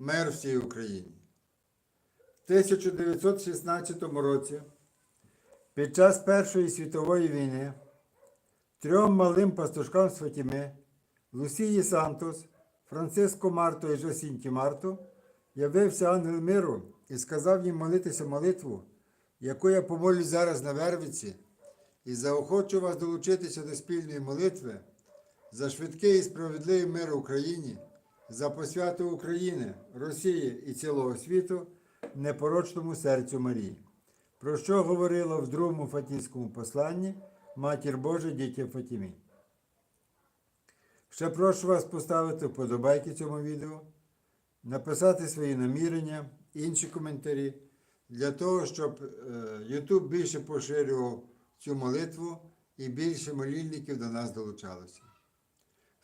мир всій Україні. В 1916 році, під час Першої світової війни, трьом малим пастушкам з Лусії Сантос, Франциско Марто і Жосінті Марто, явився ангел миру і сказав їм молитися молитву, яку я помолюсь зараз на Вервиці, і заохочу вас долучитися до спільної молитви за швидкий і справедливий мир Україні, за посвяту України, Росії і цілого світу непорочному серцю Марії. Про що говорила в другому Фатійському посланні Матір Божа дітям Фатімі. Ще прошу вас поставити вподобайки цьому відео, написати свої намірення, інші коментарі, для того, щоб е, YouTube більше поширював цю молитву і більше молільників до нас долучалося.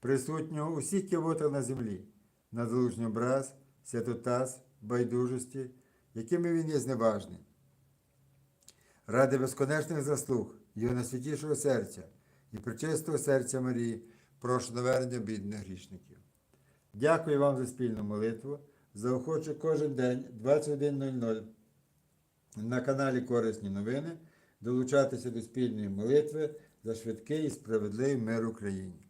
присутнього у всіх кивотах на землі, на залужний образ, святотаз, байдужості, якими він є зневажний. Ради безконечних заслуг Його найсвятішого серця і причистого серця Марії, прошу навернення бідних грішників. Дякую вам за спільну молитву. Заохочу кожен день 21.00 на каналі Корисні новини долучатися до спільної молитви за швидкий і справедливий мир Україні.